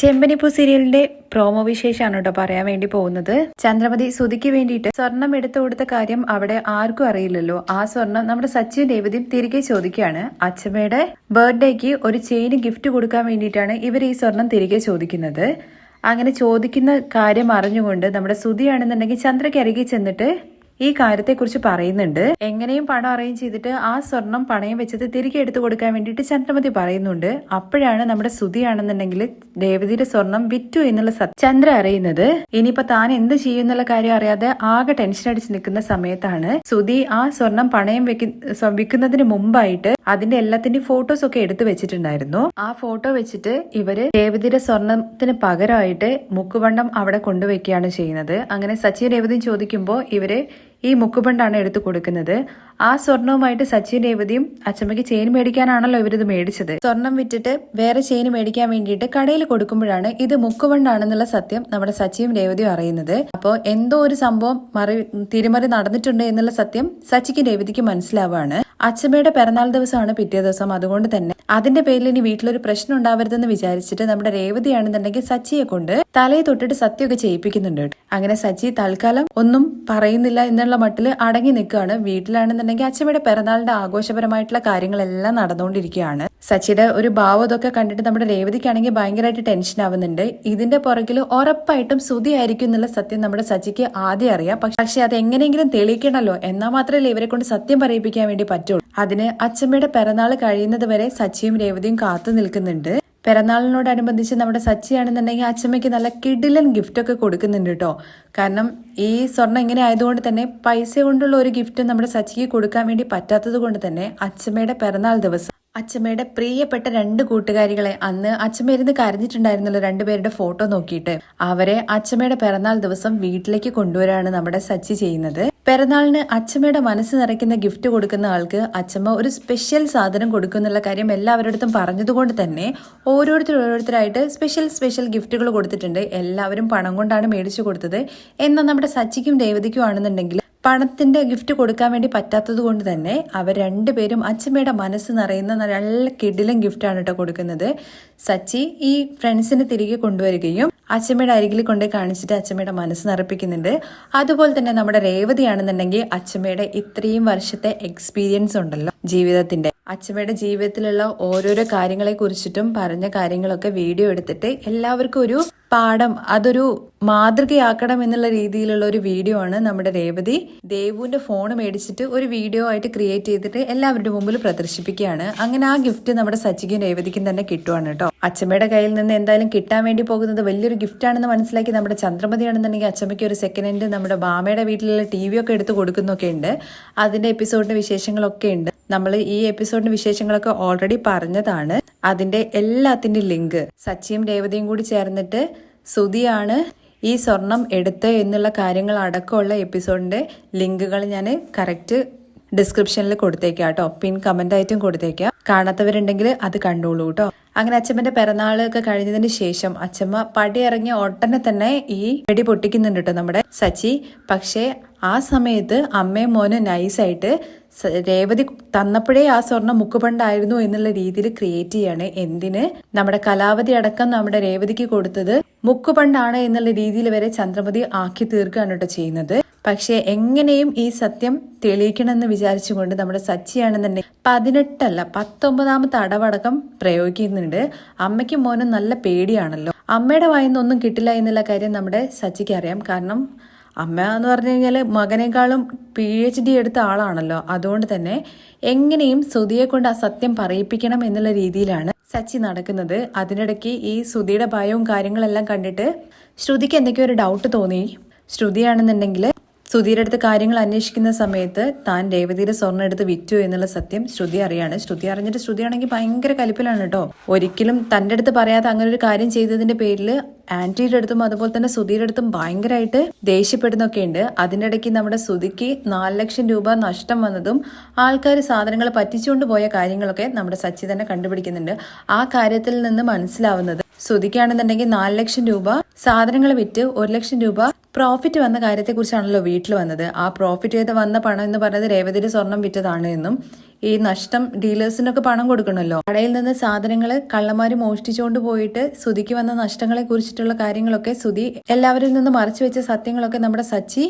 ചെമ്പനിപ്പൂ സീരിയലിന്റെ പ്രോമോ വിശേഷമാണ് കേട്ടോ പറയാൻ വേണ്ടി പോകുന്നത്. ചന്ദ്രമതി സുധിക്ക് വേണ്ടിയിട്ട് സ്വർണം എടുത്തു കൊടുത്ത കാര്യം അവിടെ ആർക്കും അറിയില്ലല്ലോ. ആ സ്വർണം നമ്മുടെ സച്ചിൻ രേവതിയും തിരികെ ചോദിക്കുകയാണ്. അച്ഛമ്മയുടെ ബർത്ത്ഡേക്ക് ഒരു ചെയിന് ഗിഫ്റ്റ് കൊടുക്കാൻ വേണ്ടിയിട്ടാണ് ഇവർ ഈ സ്വർണം തിരികെ ചോദിക്കുന്നത്. അങ്ങനെ ചോദിക്കുന്ന കാര്യം അറിഞ്ഞുകൊണ്ട് നമ്മുടെ സുധിയാണെന്നുണ്ടെങ്കിൽ ചന്ദ്രയ്ക്ക് അരികെ ചെന്നിട്ട് ഈ കാര്യത്തെക്കുറിച്ച് പറയുന്നുണ്ട്. എങ്ങനെയും പണം അറേഞ്ച് ചെയ്തിട്ട് ആ സ്വർണം പണയം വെച്ചത് തിരികെ എടുത്തു കൊടുക്കാൻ വേണ്ടിയിട്ട് ചന്ദ്രമതി പറയുന്നുണ്ട്. അപ്പോഴാണ് നമ്മുടെ സുധിയാണെന്നുണ്ടെങ്കിൽ രേവതിയുടെ സ്വർണം വിറ്റു എന്നുള്ള ചന്ദ്ര അറിയുന്നത്. ഇനിയിപ്പോ താൻ എന്ത് ചെയ്യും എന്നുള്ള കാര്യം അറിയാതെ ആകെ ടെൻഷൻ അടിച്ച് നിൽക്കുന്ന സമയത്താണ് സുതി ആ സ്വർണം പണയം വെക്ക സ്വ- വിൽക്കുന്നതിന് മുമ്പായിട്ട് അതിന്റെ എല്ലാത്തിന്റെയും ഫോട്ടോസ് ഒക്കെ എടുത്തു വെച്ചിട്ടുണ്ടായിരുന്നു. ആ ഫോട്ടോ വെച്ചിട്ട് ഇവർ രേവതിയുടെ സ്വർണത്തിന് പകരമായിട്ട് മുക്കുവണ്ണം അവിടെ കൊണ്ടുവയ്ക്കുകയാണ് ചെയ്യുന്നത്. അങ്ങനെ സച്ചിൻ രേവതി ചോദിക്കുമ്പോൾ ഇവർ ഈ മുക്കുപണ്ടാണ് എടുത്തു കൊടുക്കുന്നത്. ആ സ്വർണവുമായിട്ട് സച്ചിൻ രേവതിയും അച്ചമ്മയ്ക്ക് ചെയിൻ മേടിക്കാനാണല്ലോ ഇവരിത് മേടിച്ചത്. സ്വർണം വിറ്റിട്ട് വേറെ ചെയിൻ മേടിക്കാൻ വേണ്ടിയിട്ട് കടയിൽ കൊടുക്കുമ്പോഴാണ് ഇത് മുക്കുപണ്ടാണെന്നുള്ള സത്യം നമ്മുടെ സച്ചിയും രേവതിയും അറിയുന്നത്. അപ്പോ എന്തോ ഒരു സംഭവം മറി തിരിമറി നടന്നിട്ടുണ്ട് എന്നുള്ള സത്യം സച്ചിക്കും രേവതിക്കും മനസ്സിലാവാണ്. അച്ചമ്മയുടെ പിറന്നാൾ ദിവസമാണ് പിറ്റേ ദിവസം അതുകൊണ്ട് തന്നെ അതിന്റെ പേരിൽ ഇനി വീട്ടിലൊരു പ്രശ്നം ഉണ്ടാവരുതെന്ന് വിചാരിച്ചിട്ട് നമ്മുടെ രേവതിയാണെന്നുണ്ടെങ്കിൽ സച്ചിയെ കൊണ്ട് തലയെ തൊട്ടിട്ട് സത്യമൊക്കെ ചെയ്യിപ്പിക്കുന്നുണ്ട്. അങ്ങനെ സച്ചി തൽക്കാലം ഒന്നും പറയുന്നില്ല എന്നുള്ള മട്ടിൽ അടങ്ങി നിൽക്കുകയാണ്. വീട്ടിലാണെന്നുണ്ടെങ്കിൽ അച്ഛമ്മയുടെ പിറന്നാളിന്റെ ആഘോഷപരമായിട്ടുള്ള കാര്യങ്ങളെല്ലാം നടന്നുകൊണ്ടിരിക്കുകയാണ്. സച്ചിയുടെ ഒരു ഭാവം ഇതൊക്കെ കണ്ടിട്ട് നമ്മുടെ രേവതിക്കാണെങ്കിൽ ഭയങ്കരമായിട്ട് ടെൻഷൻ ആവുന്നുണ്ട്. ഇതിന്റെ പുറകിൽ ഉറപ്പായിട്ടും സുതി ആയിരിക്കും എന്നുള്ള സത്യം നമ്മുടെ സച്ചിക്ക് ആദ്യം അറിയാം. പക്ഷെ അത് എങ്ങനെയെങ്കിലും തെളിയിക്കണമല്ലോ. എന്നാൽ മാത്രമല്ലേ ഇവരെ കൊണ്ട് സത്യം പറയിപ്പിക്കാൻ വേണ്ടി പറ്റുള്ളൂ. അതിന് അച്ഛമ്മയുടെ പിറന്നാൾ കഴിയുന്നത് വരെ സച്ചിയും രേവതിയും കാത്തു നിൽക്കുന്നുണ്ട്. പിറന്നാളിനോടനുബന്ധിച്ച് നമ്മുടെ സച്ചിയാണെന്നുണ്ടെങ്കിൽ അച്ഛമ്മയ്ക്ക് നല്ല കിഡിലൻ ഗിഫ്റ്റ് ഒക്കെ കൊടുക്കുന്നുണ്ട് കേട്ടോ. കാരണം ഈ സ്വർണം ഇങ്ങനെ ആയതുകൊണ്ട് തന്നെ പൈസ കൊണ്ടുള്ള ഒരു ഗിഫ്റ്റ് നമ്മുടെ സച്ചിക്ക് കൊടുക്കാൻ വേണ്ടി പറ്റാത്തത് കൊണ്ട് തന്നെ അച്ഛമ്മയുടെ പിറന്നാൾ ദിവസം അച്ഛമ്മയുടെ പ്രിയപ്പെട്ട രണ്ട് കൂട്ടുകാരികളെ അന്ന് അച്ഛമ്മ ഇരുന്ന് കരഞ്ഞിട്ടുണ്ടായിരുന്നല്ലോ രണ്ടുപേരുടെ ഫോട്ടോ നോക്കിയിട്ട്. അവരെ അച്ഛമ്മയുടെ പിറന്നാൾ ദിവസം വീട്ടിലേക്ക് കൊണ്ടുവരാണ് നമ്മുടെ സച്ചി ചെയ്യുന്നത്. പിറന്നാളിന് അച്ഛമ്മയുടെ മനസ്സ് നിറയ്ക്കുന്ന ഗിഫ്റ്റ് കൊടുക്കുന്ന ആൾക്ക് അച്ഛമ്മ ഒരു സ്പെഷ്യൽ സാധനം കൊടുക്കുന്നുള്ള കാര്യം എല്ലാവരുടെ പറഞ്ഞതുകൊണ്ട് തന്നെ ഓരോരുത്തർ ഓരോരുത്തരായിട്ട് സ്പെഷ്യൽ സ്പെഷ്യൽ ഗിഫ്റ്റുകൾ കൊടുത്തിട്ടുണ്ട്. എല്ലാവരും പണം കൊണ്ടാണ് മേടിച്ചു കൊടുത്തത്. എന്നാൽ നമ്മുടെ സച്ചിക്കും രേവതിക്കും ആണെന്നുണ്ടെങ്കിൽ പണത്തിന്റെ ഗിഫ്റ്റ് കൊടുക്കാൻ വേണ്ടി പറ്റാത്തത് കൊണ്ട് തന്നെ അവർ രണ്ടുപേരും അച്ഛമ്മയുടെ മനസ്സ് നിറയുന്ന നല്ല കിടിലൻ ഗിഫ്റ്റാണ് കേട്ടോ കൊടുക്കുന്നത്. സച്ചി ഈ ഫ്രണ്ട്സിനെ തിരികെ കൊണ്ടുവരികയും അച്ഛമ്മയുടെ അരികിൽ കൊണ്ടുപോയി കാണിച്ചിട്ട് അച്ഛമ്മയുടെ മനസ്സ് നിറപ്പിക്കുന്നുണ്ട്. അതുപോലെ തന്നെ നമ്മുടെ രേവതിയാണെന്നുണ്ടെങ്കിൽ അച്ഛമ്മയുടെ ഇത്രയും വർഷത്തെ എക്സ്പീരിയൻസ് ഉണ്ടല്ലോ ജീവിതത്തിന്റെ. അച്ഛമ്മയുടെ ജീവിതത്തിലുള്ള ഓരോരോ കാര്യങ്ങളെ കുറിച്ചിട്ടും പറഞ്ഞ കാര്യങ്ങളൊക്കെ വീഡിയോ എടുത്തിട്ട് എല്ലാവർക്കും ഒരു പാഠം അതൊരു മാതൃകയാക്കണം എന്നുള്ള രീതിയിലുള്ള ഒരു വീഡിയോ ആണ് നമ്മുടെ രേവതി. ദേവുവിന്റെ ഫോൺ മേടിച്ചിട്ട് ഒരു വീഡിയോ ആയിട്ട് ക്രിയേറ്റ് ചെയ്തിട്ട് എല്ലാവരുടെ മുമ്പിൽ പ്രദർശിപ്പിക്കുകയാണ്. അങ്ങനെ ആ ഗിഫ്റ്റ് നമ്മുടെ സച്ചിക്കും രേവതിക്കും തന്നെ കിട്ടുവാണ് കേട്ടോ. അച്ഛമ്മയുടെ കയ്യിൽ നിന്ന് എന്തായാലും കിട്ടാൻ വേണ്ടി പോകുന്നത് വലിയൊരു ഗിഫ്റ്റ് ആണെന്ന് മനസ്സിലാക്കി നമ്മുടെ ചന്ദ്രമതിയാണെന്നുണ്ടെങ്കിൽ അച്ഛമ്മയ്ക്ക് ഒരു സെക്കൻഡ് ഹാൻഡ് നമ്മുടെ ബാമയുടെ വീട്ടിലുള്ള ടി വി ഒക്കെ എടുത്ത് കൊടുക്കുന്നൊക്കെ ഉണ്ട്. അതിന്റെ എപ്പിസോഡിന്റെ വിശേഷങ്ങളൊക്കെ ഉണ്ട്. നമ്മൾ ഈ എപ്പിസോഡിന്റെ വിശേഷങ്ങളൊക്കെ ഓൾറെഡി പറഞ്ഞതാണ്. അതിന്റെ എല്ലാത്തിന്റെ ലിങ്ക് സച്ചിയും രേവതിയും കൂടി ചേർന്നിട്ട് സുതിയാണ് ഈ സ്വർണം എടുത്ത് എന്നുള്ള കാര്യങ്ങൾ അടക്കമുള്ള എപ്പിസോഡിന്റെ ലിങ്കുകൾ ഞാൻ കറക്റ്റ് ഡിസ്ക്രിപ്ഷനിൽ കൊടുത്തേക്കാം കേട്ടോ. പിൻ കമന്റ് ആയിട്ടും കൊടുത്തേക്കാം. കാണാത്തവരുണ്ടെങ്കിൽ അത് കണ്ടോളൂ കേട്ടോ. അങ്ങനെ അച്ഛമ്മന്റെ പിറന്നാളൊക്കെ കഴിഞ്ഞതിന് ശേഷം അച്ഛമ്മ പടി ഇറങ്ങിയ ഉടനെ തന്നെ ഈ വെടി പൊട്ടിക്കുന്നുണ്ട് കേട്ടോ നമ്മുടെ സച്ചി. പക്ഷേ ആ സമയത്ത് അമ്മയും മോനും നൈസായിട്ട് രേവതി തന്നപ്പോഴേ ആ സ്വർണം മുക്കുപണ്ടായിരുന്നു എന്നുള്ള രീതിയിൽ ക്രിയേറ്റ് ചെയ്യാണ്. എന്തിന്? നമ്മുടെ കലാവതി അടക്കം നമ്മുടെ രേവതിക്ക് കൊടുത്തത് മുക്കുപണ്ടാണ് എന്നുള്ള രീതിയിൽ വരെ ചന്ദ്രമതി ആക്കി തീർക്കുകയാണ് കേട്ടോ ചെയ്യുന്നത്. പക്ഷേ എങ്ങനെയും ഈ സത്യം തെളിയിക്കണമെന്ന് വിചാരിച്ചുകൊണ്ട് നമ്മുടെ സച്ചിയാണെന്നുണ്ടെങ്കിൽ പതിനെട്ടല്ല പത്തൊമ്പതാമത്തെ അടവടക്കം പ്രയോഗിക്കുന്നുണ്ട്. അമ്മയ്ക്കും മോനും നല്ല പേടിയാണല്ലോ. അമ്മയുടെ വായിന്ന് ഒന്നും കിട്ടില്ല എന്നുള്ള കാര്യം നമ്മുടെ സച്ചിക്ക് അറിയാം. കാരണം അമ്മ എന്ന് പറഞ്ഞു കഴിഞ്ഞാൽ മകനേക്കാളും പി എച്ച് ഡി എടുത്ത ആളാണല്ലോ. അതുകൊണ്ട് തന്നെ എങ്ങനെയും സുധിയെ കൊണ്ട് ആ സത്യം പറയിപ്പിക്കണം എന്നുള്ള രീതിയിലാണ് സച്ചി നടക്കുന്നത്. അതിനിടയ്ക്ക് ഈ സുധിയുടെ ഭയവും കാര്യങ്ങളെല്ലാം കണ്ടിട്ട് ശ്രുതിക്ക് എന്തൊക്കെയോ ഒരു ഡൗട്ട് തോന്നി. ശ്രുതിയാണെന്നുണ്ടെങ്കിൽ സുധീരുടെ അടുത്ത് കാര്യങ്ങൾ അന്വേഷിക്കുന്ന സമയത്ത് താൻ രേവതിയുടെ സ്വർണം എടുത്ത് വിറ്റു എന്നുള്ള സത്യം ശ്രുതി അറിയാണ്. ശ്രുതി അറിഞ്ഞിട്ട് ശ്രുതിയാണെങ്കിൽ ഭയങ്കര കലിപ്പിലാണ് കേട്ടോ. ഒരിക്കലും തന്റെ അടുത്ത് പറയാതെ അങ്ങനെ ഒരു കാര്യം ചെയ്തതിന്റെ പേരിൽ ആന്റിയുടെ അടുത്തും അതുപോലെ തന്നെ സുധീരുടെ അടുത്തും ഭയങ്കരമായിട്ട് ദേഷ്യപ്പെടുന്നൊക്കെ ഉണ്ട്. അതിന്റെ ഇടയ്ക്ക് നമ്മുടെ സുധിക്ക് നാല് ലക്ഷം രൂപ നഷ്ടം വന്നതും ആൾക്കാർ സാധനങ്ങൾ പറ്റിച്ചുകൊണ്ട് പോയ കാര്യങ്ങളൊക്കെ നമ്മുടെ സച്ചി തന്നെ കണ്ടുപിടിക്കുന്നുണ്ട്. ആ കാര്യത്തിൽ നിന്ന് മനസ്സിലാവുന്നത് സുധിക്കാണെന്നുണ്ടെങ്കിൽ നാല് ലക്ഷം രൂപ സാധനങ്ങൾ വിറ്റ് ഒരു ലക്ഷം രൂപ പ്രോഫിറ്റ് വന്ന കാര്യത്തെക്കുറിച്ചാണല്ലോ വീട്ടിൽ വന്നത്. ആ പ്രോഫിറ്റ് ചെയ്ത് വന്ന പണം എന്ന് പറയുന്നത് രേവതിയുടെ സ്വർണം വിറ്റതാണ് എന്നും ഈ നഷ്ടം ഡീലേഴ്സിനൊക്കെ പണം കൊടുക്കണമല്ലോ. കടയിൽ നിന്ന് സാധനങ്ങൾ കള്ളന്മാർ മോഷ്ടിച്ചുകൊണ്ട് പോയിട്ട് സുതിക്ക് വന്ന നഷ്ടങ്ങളെ കുറിച്ചിട്ടുള്ള കാര്യങ്ങളൊക്കെ സുതി എല്ലാവരിൽ നിന്ന് മറച്ചു വെച്ച സത്യങ്ങളൊക്കെ നമ്മുടെ സച്ചി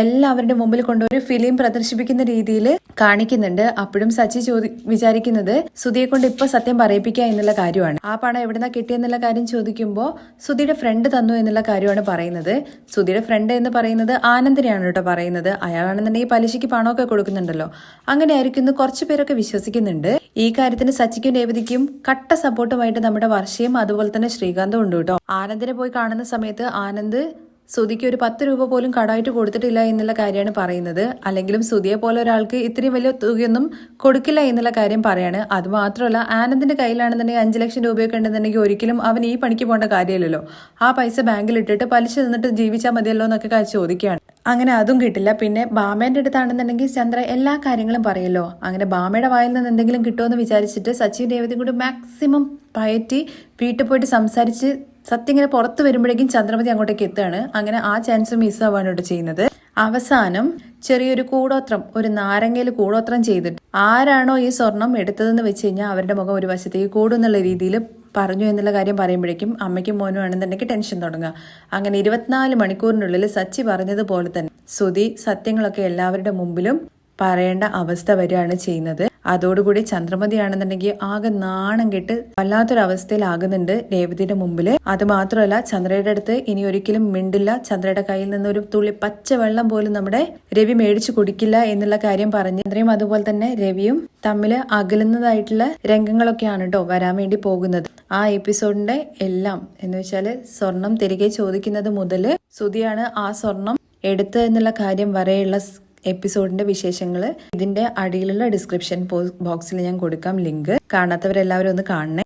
എല്ലാവരുടെ മുമ്പിൽ കൊണ്ടൊരു ഫിലിം പ്രദർശിപ്പിക്കുന്ന രീതിയിൽ കാണിക്കുന്നുണ്ട്. അപ്പോഴും സച്ചി ചോദി വിചാരിക്കുന്നത് സുധിയെ കൊണ്ട് ഇപ്പൊ സത്യം പറയിപ്പിക്കുക എന്നുള്ള കാര്യമാണ്. ആ പണം എവിടുന്ന കിട്ടിയെന്നുള്ള കാര്യം ചോദിക്കുമ്പോൾ സുധിയുടെ ഫ്രണ്ട് തന്നു എന്നുള്ള കാര്യമാണ് പറയുന്നത്. സുധിയുടെ ഫ്രണ്ട് എന്ന് പറയുന്നത് ആനന്ദിനെയാണ് കേട്ടോ പറയുന്നത്. അയാളാണെന്നുണ്ടെങ്കിൽ പലിശയ്ക്ക് പണമൊക്കെ കൊടുക്കുന്നുണ്ടല്ലോ. അങ്ങനെ ആയിരിക്കും കുറച്ചു പേരൊക്കെ വിശ്വസിക്കുന്നുണ്ട്. ഈ കാര്യത്തിന് സച്ചിക്കും രേവതിക്കും കട്ട സപ്പോർട്ടുമായിട്ട് നമ്മുടെ വർഷയും അതുപോലെ തന്നെ ശ്രീകാന്തും ഉണ്ട് കേട്ടോ. ആനന്ദിനെ പോയി കാണുന്ന സമയത്ത് ആനന്ദ് സുധിക്ക് ഒരു പത്ത് രൂപ പോലും കടമായിട്ട് കൊടുത്തിട്ടില്ല എന്നുള്ള കാര്യമാണ് പറയുന്നത്. അല്ലെങ്കിലും സുധിയെ പോലെ ഒരാൾക്ക് ഇത്രയും വലിയ തുകയൊന്നും കൊടുക്കില്ല എന്നുള്ള കാര്യം പറയാണ്. അത് മാത്രമല്ല ആനന്ദിന്റെ കയ്യിലാണെന്നുണ്ടെങ്കിൽ അഞ്ച് ലക്ഷം രൂപയൊക്കെ ഉണ്ടെന്നുണ്ടെങ്കിൽ ഒരിക്കലും അവൻ ഈ പണിക്ക് പോകേണ്ട കാര്യമില്ലല്ലോ. ആ പൈസ ബാങ്കിൽ ഇട്ടിട്ട് പലിശ നിന്നിട്ട് ജീവിച്ചാൽ മതിയല്ലോ എന്നൊക്കെ ചോദിക്കുകയാണ്. അങ്ങനെ അതും കിട്ടില്ല. പിന്നെ ബാമേന്റെ അടുത്താണെന്നുണ്ടെങ്കിൽ ചന്ദ്ര എല്ലാ കാര്യങ്ങളും പറയല്ലോ. അങ്ങനെ ബാമയുടെ വായിൽ നിന്ന് എന്തെങ്കിലും കിട്ടുമെന്ന് വിചാരിച്ചിട്ട് സച്ചിൻ രേവതി കൂടി മാക്സിമം പയറ്റി വീട്ടിൽ പോയിട്ട് സംസാരിച്ച് സത്യം ഇങ്ങനെ പുറത്ത് വരുമ്പോഴേക്കും ചന്ദ്രമതി അങ്ങോട്ടേക്ക് എത്തുകയാണ്. അങ്ങനെ ആ ചാൻസ് മിസ് ഇവിടെ ചെയ്യുന്നത്. അവസാനം ചെറിയൊരു കൂടോത്രം ഒരു നാരങ്ങയിൽ കൂടോത്രം ചെയ്തിട്ട് ആരാണോ ഈ സ്വർണം എടുത്തതെന്ന് വെച്ച് കഴിഞ്ഞാൽ അവരുടെ മുഖം ഒരു വശത്തേക്ക് കൂടുന്നുള്ള രീതിയിൽ പറഞ്ഞു എന്നുള്ള കാര്യം പറയുമ്പോഴേക്കും അമ്മയ്ക്കും മോനും ആണെന്നുണ്ടെങ്കിൽ ടെൻഷൻ തുടങ്ങുക. അങ്ങനെ ഇരുപത്തിനാല് മണിക്കൂറിനുള്ളിൽ സച്ചി പറഞ്ഞതുപോലെ തന്നെ സുതി സത്യങ്ങളൊക്കെ എല്ലാവരുടെ മുമ്പിലും പറയേണ്ട അവസ്ഥ വരികയാണ് ചെയ്യുന്നത്. അതോടുകൂടി ചന്ദ്രമതി ആണെന്നുണ്ടെങ്കിൽ ആകെ നാണം കെട്ട് വല്ലാത്തൊരവസ്ഥയിലാകുന്നുണ്ട് രേവതിയുടെ മുമ്പിൽ അത് മാത്രമല്ല ചന്ദ്രയുടെ അടുത്ത് ഇനി ഒരിക്കലും മിണ്ടില്ല. ചന്ദ്രയുടെ കയ്യിൽ നിന്ന് ഒരു തുള്ളി പച്ചവെള്ളം പോലും നമ്മുടെ രവി മേടിച്ചു കുടിക്കില്ല എന്നുള്ള കാര്യം പറഞ്ഞ് ചന്ദ്രയും അതുപോലെ തന്നെ രവിയും തമ്മിൽ അകലുന്നതായിട്ടുള്ള രംഗങ്ങളൊക്കെയാണ് കേട്ടോ വരാൻ വേണ്ടി പോകുന്നത്. ആ എപ്പിസോഡിന്റെ എല്ലാം എന്ന് വെച്ചാൽ സ്വർണം തിരികെ ചോദിക്കുന്നത് മുതൽ സുതിയാണ് ആ സ്വർണം എടുത്ത് എന്നുള്ള കാര്യം വരെയുള്ള എപ്പിസോഡിന്റെ വിശേഷങ്ങൾ ഇതിന്റെ അടിയിലുള്ള ഡിസ്ക്രിപ്ഷൻ ബോക്സിൽ ഞാൻ കൊടുക്കാം ലിങ്ക്. കാണാത്തവരെല്ലാവരും ഒന്ന് കാണണേ.